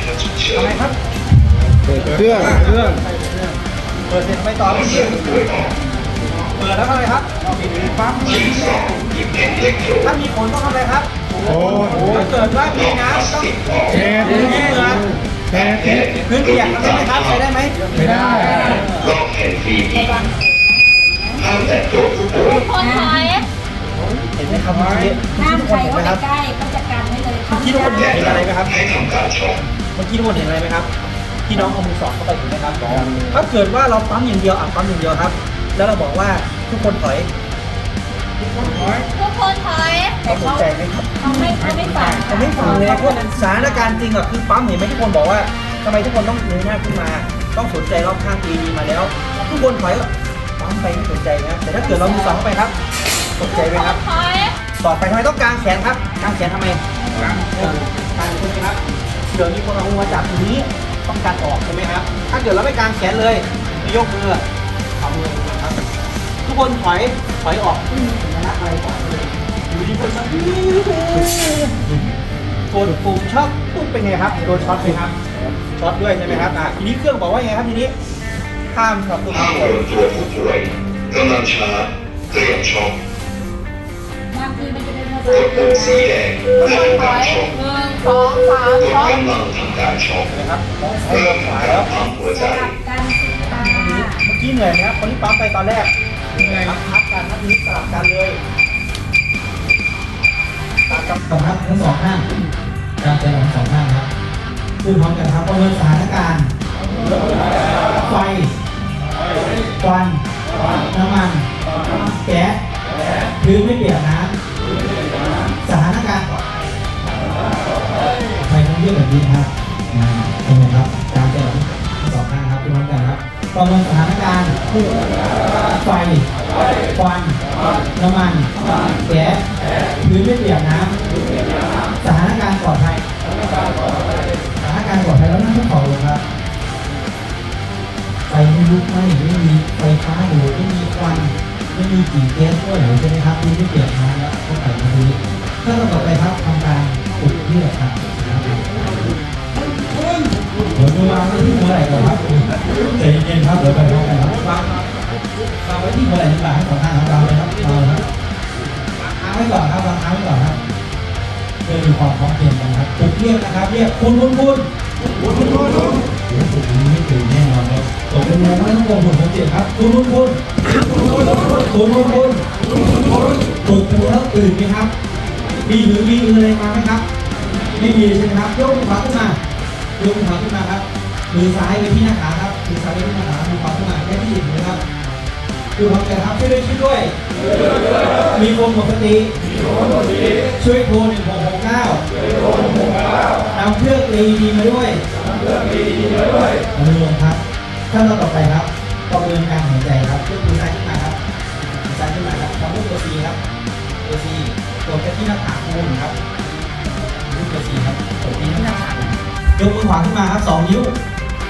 เครื่องเครื่องเปิดเสร็จทำไมต่อเมื่อกี้เปิดแล้วทำไมครับปิดปั๊บถ้ามีผลต้องทำอะไรครับโอ้โหถ้าเกิดว่ามีน้ำต้องเทเทพื้นเหงื่อเทเทพื้นเปียกทำได้ไหมครับใช้ได้ไหมไม่ได้ก็แผ่นฟิล์มนี้ห้ามแตะตัวผู้ป่วยคนถอยเห็นไหมครับเมื่อกี้ห้ามทุกใคครนเห็นไหมครับเข้าไปใกล้ก็จะกันไว้เลยเมื่อกี้ทุกคนเห็นอะไรไหมครับให้ทำการช็อคเมื่อกี้ทุกคนเห็นอะไรไหมครับที่น้องเอามือสอดเข้าไปถูกไหมครับถ้าเกิดว่าเราปั๊มอย่างเดียวอะปั๊มอย่างเดียวครับ แล้วเราบอกว่าทุกคนถอยทุกคนถอยแต่เขาสนเขาใจไหมครับเขาไม่เขาไม่ฟังเขาไม่ฟังเลยเพราะสถานการณ์จริงอะคือปั๊มเห็นไหมทุกคนบอกว่าทำไมทุกคนต้องเงยหน้าขึ้นมา ต้องสนใจรอบข้างดีๆมาแล้ว ทุกคนถอยก็ปั๊มไปไม่สนใจนะแต่ถ้าเกิดเรามีสองเข้าไปครับสนใจไหมครับถอยต่อไปทำไมต้องกางแขนครับกางแขนทำไมกางเออกางใช่ไหมครับ เดี๋ยวมีคนเอามือมาจับตรงนี้ต้องการออกใช่ไหมครับ ถ้าเกิดเราไม่กางแขนเลยไม่ยกมือเอามือนะครับ ทุกคนถอยถอยออกอืมชนะอะไรก่อนเลยอยู่ดีคนมาโกดปุ่มช็อตปุ๊บเป็นไงครับโดนช็อตไหมครับช็อตด้วยใช่ไหมครับอะทีนี้เครื่องบอกว่าไงครับทีนี้ห้ามช็อตตัวห้ามผู้โดป่วยนตัวผู้ป่วยกำลังชาร์จเตรียมช็อคบางทีมันจะเป็นภากษาดปุ่มสีแดงทุกเพื่คอนถกาอรยช็อคหนึ่ง สองสามกดช็อตกำลังทำการช็อคนะครับมองซ้ายเริ่มมองขวากาแล้วรปั๊มหัวใจจับกันสิตาเมื่อกี้เหนื่อยไหมครับคนที่ปั๊มไปตอนแรกเหนื่อยพักกันทักนี้สลับกันเลยตากับสองครับทั้งสองข้างการใจของสองข้างครับพูดพร้อมกันครับประเมินสถานการณ์ไฟควันน้ำมันแก๊สพื้นไม่เปียกน้ำ ประเมินสถานการณ์ไฟควันน้ำมันแก๊สพื้นไม่เปียกน้ำสถานการณ์ปลอดภัยสถานการณ์ปลอดภัยแล้วนั่งทุกขอลงครับไฟไม่ลุกไหม้ไม่มีไฟฟ้าดูดไม่มีควันไม่มีกลิ่นแก๊สด้วยเหรใช่ไหมครับพื้นไม่เปียกน้ำแล้วก็ใส่มาดูถ้าเราต่อไปครับทำการอุดเยื่อครับผมจะวางไว้ที่หัวไหล่ก่อนครับ ใจเย็นครับเดี๋ยวไปพร้อมกันครับวางวางไว้ที่หัวไหล่ดีกว่าให้สองข้างครับวางเลยครับวางเลยครับค้างไว้ก่อนครับวางค้าไว้ก่อนครับเพื่อมีความพร้อมเพรียงกันครับปลุกเรียกนะครับเรียกคุณคุณคุณคุณคุณคุณคุณโอ้โหปลุกนี้ไม่ตื่นแน่นอนครับตกเป็นวงไม่ต้องวงผมผมเจ็บครับคุณคุณคุณคุณคุณคุณปลุกดูแล้วตื่นไหมครับมีหรือมีอือะไรมาไหมครับ ไม่มีใช่ไหมครับยกมือขวาขึ้นมายกมือขวาขึ้นมาครับมือซ้ายไว้ที่หน้าขาครับ มือซ้าไว้ที่หน้าขามือขวาขึ้นมาแค่ที่เห็นนะครับดูพร้อมกันครับช่วยด้วยช่วยด้วย มีคนหมดสติช่วยโทรหนึ่งหกหกเก้านำเครื่อง AED มาด้วยมาดูลงครับขั้นตอนต่อไปครับประเมินการหายใจครับยกมือซ้ายขึ้นมาครับมือซ้ายขึ้นมาครับทำรูปตัว C ครับตัว C กดไปที่หน้าผากมุมครับรูปตัว C ครับกดไปที่หน้าผากยกมือขวาขึ้นมาครับสองนิ้ว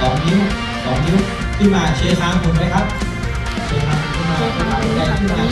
สองนิ้ว สองนิ้วขึ้นมาเชื้อค้างคุณไว้ครับเชื้อค้างขึ้นมาขึ้นมาใจขึ้นมา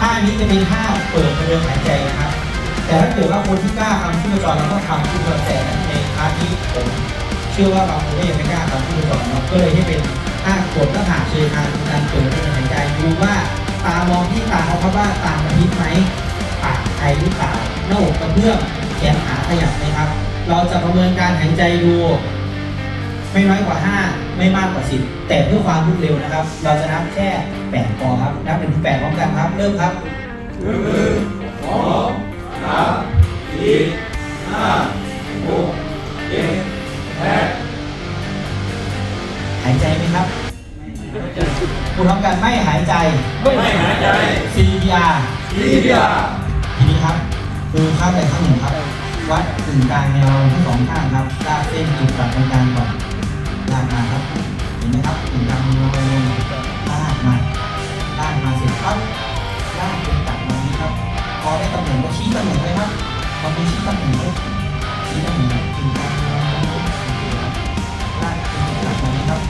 ท่านี้จะเป็นท่าเปิดประเดิมหายใจนะครับ แต่ถ้าเกิดว่าคนที่กล้าทำที่ประจรเราก็ทำที่ประจรแต่ในพาร์ทนี้ผมเชื่อว่าบางคนก็ยังไม่กล้าทำที่ประจรเนาะก็เลยให้เป็นท่ากดหน้าผากเชยคางการเปิดประเดิมหายใจดูว่าตามองที่ตาเขาครับว่าตามกระพริบไหมปากไอหรือเปล่าหน้าอกกระเพื่อมแขนขาขยับไหมครับ เราจะประเมินการหายใจดู ไม่น้อยกว่า 5 ไม่มากกว่า 10 แต่เพื่อความรวดเร็วนะครับ เราจะนับแค่8พอครับ นับ1ถึง8พร้อมกันครับ เริ่มครับหายใจไหมครับพูดพร้อมกันไม่หายใจ ไม่หายใจ CPR ทีเดียวทีนี้ครับดูข้างใดข้างหนึ่งครับ วัดกึ่งกลางแนวทั้งสองข้างครับลากเส้นจุดตัดตรงกลางก่อน ลากมาครับ เห็นไหมครับกึ่งกลางแนวลงลากมาลากมาเสร็จปั๊บลากเป็นตัดมานี้ครับ พอได้ตำแหน่งก็ชี้ตำแหน่งเลยครับพอเป็นชี้ตำแหน่งเลยชี้ตำแหน่งกึ่งกลางแนวลงลากเป็นตัดมานี้ครับ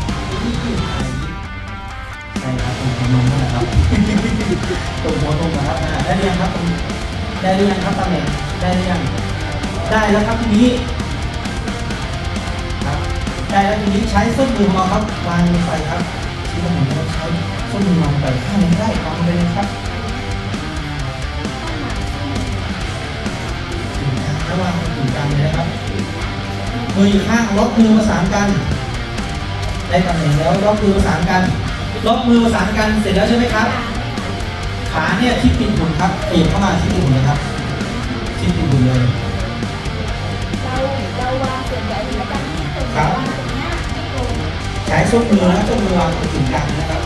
ใช่ครับตรงหัวนมนั่นแหละครับตรงหัวตรงนะครับได้หรือยังครับได้หรือยังครับตำแหน่งได้หรือยังได้แล้วครับทีนี้ ครับตช่แล้วทีนี้ใช้ส้นมือของเราครับวางลงไปครับที่เราเหมือนเราใช้ส้นมือวางลงไปข้างนี้ได้วางลงไปเลยครับถึงกลางแล้ววางถึงกลางเลยนะครับมืออีกข้างล็อกมือประสานกันได้ตำแหน่งแล้วล็อกมือประสานกันล็อกมือประสานกันเสร็จแล้วใช่ไหมครับ ขาเนี่ยที่ติดหุ่นครับขยับเข้ามาที่ติดหุ่นนะครับที่ติดหุ่นเลยเราเราวางส่วนใหญ่ประจำที่ส่วนใหญ่ ใช้ส้นมือนะส้นมือวางตรงกึ่งกลางนะครับ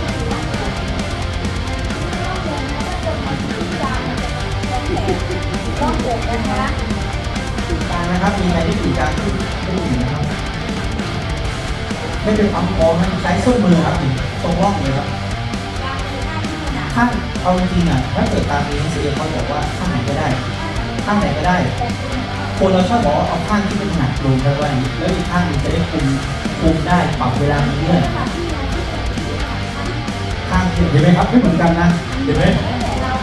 ต้องเกิดนะคะกึ่งกลางนะครับ มีใครที่กึ่งกลางขึ้นขึ้นอยู่นะครับ ไม่เป็นความพร้อมนะใช้ส้นมือครับตรงร่องเลยครับข้างเอาจริงอะถ้าเกิดตามนี้เสียเขาบอกว่าข้างไหนก็ได้ ข้างไหนก็ได้ คนเราชอบบอกว่าเอาข้างที่เป็นหนักลงไปไว้แล้วอีกข้างนึงจะได้คุม คุมได้ปรับเวลาเรื่อยข้างที่เห็นไหมครับไม่เหมือนกันนะเห็นไหม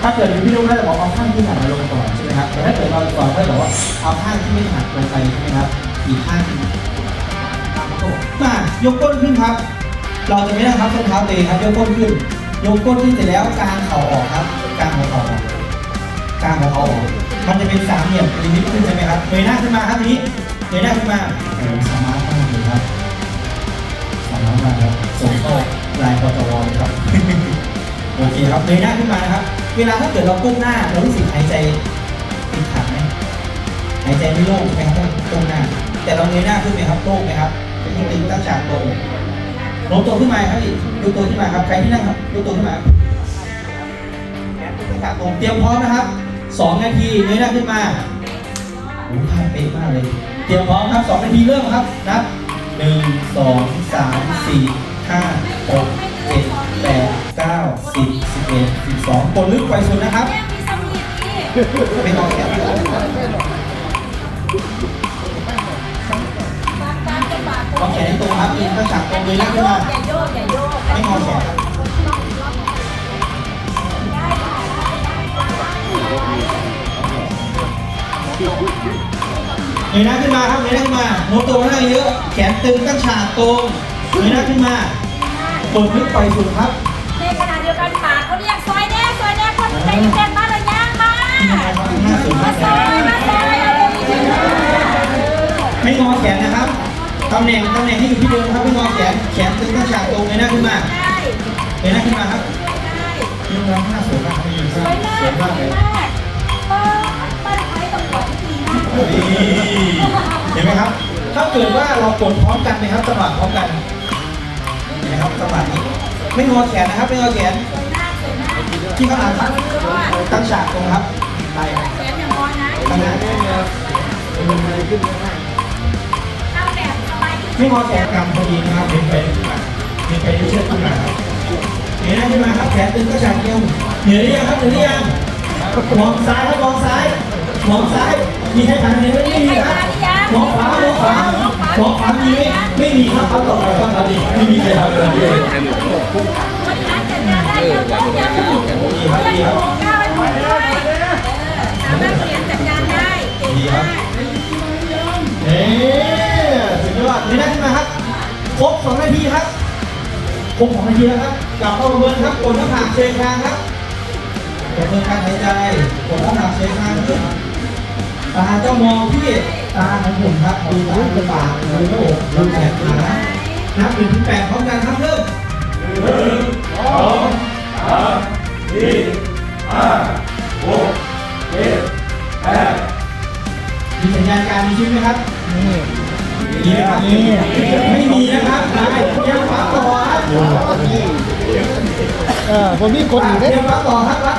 ถ้าเกิดเป็นพี่ลูกน่าจะบอกเอาข้างที่หนักมาลงก่อนใช่ไหมครับแต่ถ้าเกิดเราก่อนก็จะบอกว่าเอาข้างที่ไม่หนักลงไปใช่ไหมครับอีกข้างหนึงมายกก้นขึ้นครับ เราจะไม่นั่งทับส้นเท้าตัวเองครับยกก้นขึ้น ยกก้นขึ้นเสร็จแล้วกางเข่าออกครับกางหัวเข่าออกกางหัวเข่าออกมันจะเป็นสามเหลี่ยมลิมิตขึ้นใช่ไหมครับเงยหน้าขึ้นมาครับทีนี้เงยหน้าขึ้นมาโอ้โหสมาร์ทมากเลยครับส มาร์ทมากครับส่งเข้าไลน์ปตวครับโอเคครับเงยหน้าขึ้นมานะครับ เวลาถ้าเกิดเราก้มหน้าเรารู้สึกหายใจติดขัดไหมหายใจไม่โล่งไหมครับถ้าก้มหน้า แต่เราเงยหน้าขึ้นไหมครับโล่งไหมครับเป็นตึงตั้งฉากโตรงโน้มตัวขึ้นมาครับพี่ยกตัวขึ้นมาครับใครที่นั่งครับยกตัวขึ้นมาแขนขึ้นขาตรงเตรียมพร้อมนะครับสองนาทีเงยหน้าขึ้นมาโอ้ท่าเป๊ะมากเลย เตรียมพร้อมครับสองนาทีเริ่มครับนับ หนึ่งสองสามสี่ห้าหกเจ็ดแปดเก้าสิบสิบเอ็ดสิบสองกดลึกไปสุดนะครับแม่มีสมุดที่ไม่ต้องแขนบางการจะบาดวางแขนให้ตรงครับยืนตั้งฉากตรงเลยน้าขึ้นมา งยหน้าขึ้นมาครับเงยหน้าขึ้นมาโน้มตัวหน้าเยอะ แขนตึงตั้งฉากตรงเงยหน้าขึ้นมากดลึกไปสุดครับในขณะเดียวกันปากเขาเรียกซอยแน่ซอยแน่คนใจเย็นๆมาเลยย่างมามาซอยมาซอยเอาเลยดีๆนะไม่งอแขนนะครับตำแหน่งตำแหน่งที่อยู่ที่เดิมครับไม่งอแขนแขนตึงตั้งฉากตรงเงยหน้าขึ้นมาได้เงยหน้าขึ้นมาครับได้ยืนรับหน้าสวยมากครับยืนสวยมากสวยมากสเลวย เห็นไหมครับ ถ้าเกิดว่าเรากดพร้อมกันนะครับจังหวะพร้อมกันเห็นไหมครับจังหวะนี้ไม่งอแขนนะครับ ไม่งอแขนสวยมากสวยมากที่ข้างหลังครับตั้งฉากตรงครับไปแขนอย่างงอนนะตั้งหน้าเอาแบบสบายที่สุดไม่งอแขนกำพอดีนะครับเห็นไปเห็นไปเชือกขึ้นมาครับเห็นไหน้าขึ้นมาครับแขนตึงก็ฉากเดียวเหนื่อยหรือยังครับเหนื่อยหรือยังมองซ้ายครับมองซ้ายมองซ้ายมีใครผ่านเหนื่อยไหมไม่มีครับามองขวามีไหมไม่มีครับครับต่อไปครับตอนนี้ไม่มีใครทำเลยดีวันนี้จัดงานได้เยอะมากเยอะมากเพื่อนโคก้าวไดเลยเออสามารถเรียนจัดการได้เก่งมากเอ๊สุดยอดนี่ได้ขึ้นมาครับครบสองนาทีครับครบสองนาทีแล้วครับกลับเข้าประเมินครับกดหน้าผากเชยคางครับประเมินการหายใจกดหน้าผากเชยคางขึ้นตาเจ้ามองที่ ตาของผมครับดูตาดูปากดูหน้าอกดูแขนขานับหนึ่งถึงแปดพร้อมกันครับเริ่มมีสัญญาณการมีชีวิตไหมครับมีไหมครับไม่มีนะครับได้เตรียมฟังต่อครับเออผมมีกดอยู่เตเด้รียมฟังต่อครับรับ